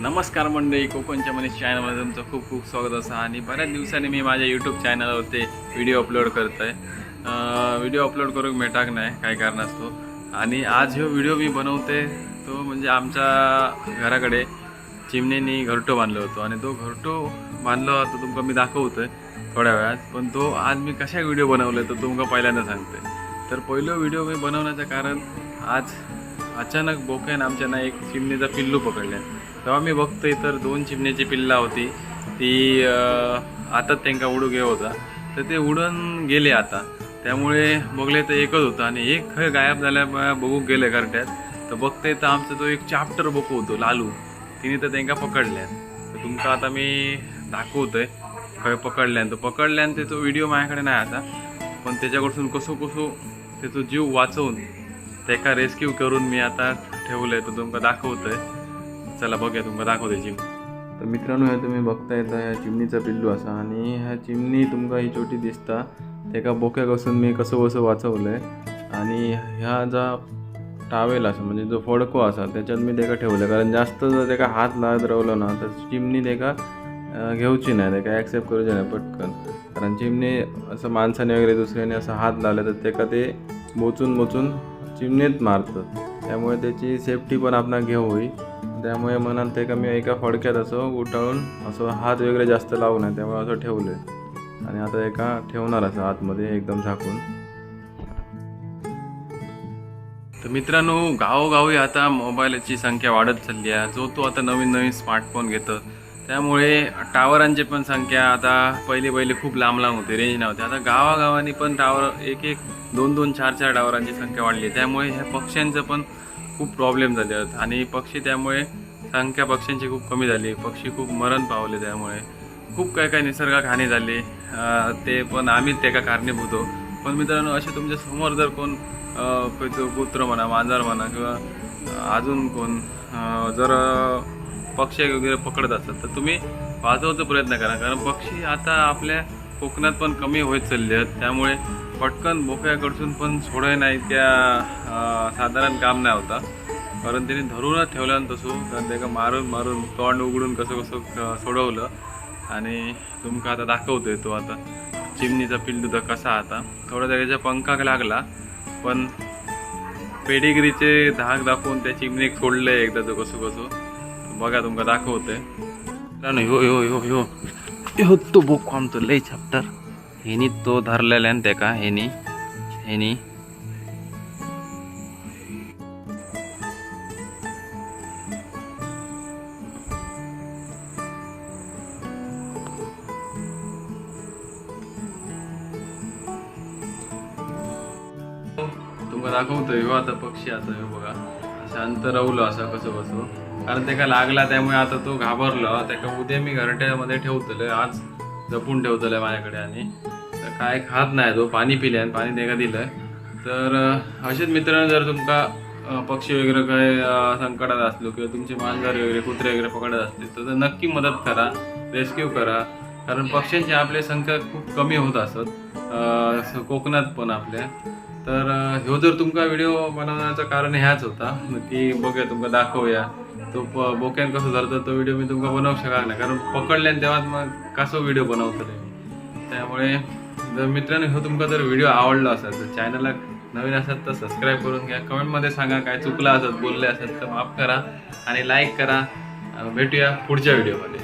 नमस्कार मंडळी कोकणच्या मनीष चॅनलमध्ये तुमचं खूप खूप स्वागत असा आणि बऱ्याच दिवसांनी मी माझ्या यूट्यूब चॅनलवरती व्हिडिओ अपलोड करत आहे व्हिडिओ अपलोड करून मेटाक नाही काही कारणास्तव. आणि आज ह्यो व्हिडिओ मी बनवते तो म्हणजे आमच्या घराकडे चिमणीनी घरटो बांधलो होतो. आणि तो घरटो बांधलो होता तुमका मी दाखवतोय थोड्या वेळात. पण तो आज मी कशा व्हिडिओ बनवले तो तुमका पहिल्यांदा सांगते तर पहिलं व्हिडिओ मी बनवण्याचं कारण आज अचानक बोक्यान आमच्या ना एक चिमणीचा पिल्लू पकडल्या तेव्हा मी बघतोय तर दोन चिमण्याची पिल्ला होती. ती आता त्यांना त्यांका उडू गे होता. तर ते उडून गेले आता. त्यामुळे बघले तर एकच होतं आणि एक खय गायब झाल्या बघू गेले घरट्यात. तर बघते तर आमचा तो एक चाप्टर बघू होतो लालू. तिने तर त्यांका पकडल्या तर तुमका आता मी दाखवतोय. खंय पकडल्यान. तो पकडल्यान ते तो व्हिडिओ माझ्याकडे नाही आता. पण त्याच्याकडसून कसो कसो त्याचो जीव वाचवून त्याका रेस्क्यू करून मी आता ठेवलंय. तर तुमका दाखवतोय. चला बघूया तुमका दाखवते चिम तर मित्रांनो हे तुम्ही बघताय तर ह्या चिमणीचा पिल्लू असा आणि ह्या चिमणी तुमका ही छोटी दिसता. तेका बोक्या कसून मी कसं कसं आहे आणि ह्या जा टावेल असा म्हणजे जो फडको असा त्याच्यात मी तेका ठेवलं कारण जास्त जर तेका हात लावत राहिलो ना तर चिमणी तेका घेऊची नाही तेका ॲक्सेप्ट करूची नाही पटकन. कारण चिमणी असं माणसाने वगैरे दुसऱ्याने असं हात लावले तर तेका ते बोचून बोचून चिमणीत मारतात त्यामुळे त्याची सेफ्टी पण आपण घेऊ होई त्यामुळे म्हणाल ते का मी एका फडक्यात असं उटाळून असं हात वगैरे जास्त लावू नये त्यामुळे असं ठेवलं. आहे आणि आता एका ठेवणार असं आतमध्ये एकदम झाकून. तर मित्रांनो गावोगावी आता मोबाईलची संख्या वाढत चालली आहे. जो तो आता नवीन नवीन स्मार्टफोन घेतं त्यामुळे टावरांची पण संख्या आता पहिले पहिले खूप लांब लांब होते रेंज नव्हते. आता गावागावानी पण टावर एक एक दोन दोन चार चार टावरांची संख्या वाढली. त्यामुळे ह्या पक्ष्यांचं पण खूप प्रॉब्लेम झाले. आहेत आणि पक्षी त्यामुळे संख्या पक्ष्यांची खूप कमी झाली. पक्षी खूप मरण पावले त्यामुळे. खूप काय काय निसर्गात हानी झाली ते पण आम्हीच त्याका कारणीभूत हो पण मित्रांनो असे तुमच्यासमोर जर कोण कुत्र म्हणा मांजर म्हणा किंवा अजून कोण जर पक्षी वगैरे पकडत असतात तर तुम्ही वाचवायचा प्रयत्न करा. कारण पक्षी आता आपल्या कोकणात पण कमी होत चालले आहेत. त्यामुळे पटकन बोक्याकडसून पण सोडाय नाही त्या साधारण काम नाही होता. कारण त्यांनी धरूनच ठेवलं तसं कारण त्याला मारून मारून तोंड उघडून कसं कसं सोडवलं. आणि तुमका आता दाखवतोय तो आता. चिमणीचा पिल्लू तर कसा आता. थोडा त्याच्या पंखाक लागला पण पेडिग्रीचे धाक दाखवून त्या चिमणीक सोडलंय एकदा तो कसं कसं. बघा तुमका दाखवते. मित्रांनो, ह्यो ह्यो ह्यो ह्यो ह्यो तो बुक आमचो लय चॅप्टर हेनी तो धरलेला आहे त्याका हेनी हेनी. तुमका दाखवतोय ह्यो आता पक्षी आता ह्यो बघा. शांत राहुलो असा कसं कसं कारण त्याका लागला त्यामुळे आता तो घाबरलो. त्याका उद्या मी घरट्यामध्ये ठेवतलं आज जपून ठेवतलं माझ्याकडे आणि. काय खात नाही तो पाणी पिले आणि पाणी त्याका दिलं. तर असेच मित्रांनो जर तुमका पक्षी वगैरे काय संकटात असलो किंवा तुमचे मांजर वगैरे कुत्रे वगैरे पकडत असतील तर नक्की मदत करा रेस्क्यू करा. कारण पक्ष्यांची आपली संख्या खूप कमी होत असत. कोकणात पण आपल्या. तर ह्यो जर तुमका व्हिडिओ बनवण्याचं कारण ह्याच होता. की बघूया तुमका दाखवूया. तो प बोक्यान कसं धरतो तो व्हिडिओ मी तुमकां बनवू शकणार नाही. कारण पकडल्यान तेव्हा मग कसं व्हिडिओ बनवतले त्यामुळे जर मित्रांनो हो तुमका जर व्हिडिओ आवडला असेल तर चॅनलला नवीन असेल तर सबस्क्राईब करून घ्या. कमेंटमध्ये सांगा काय चुकलं असत बोलले असत तर माफ करा आणि लाईक करा. भेटूया पुढच्या व्हिडिओमध्ये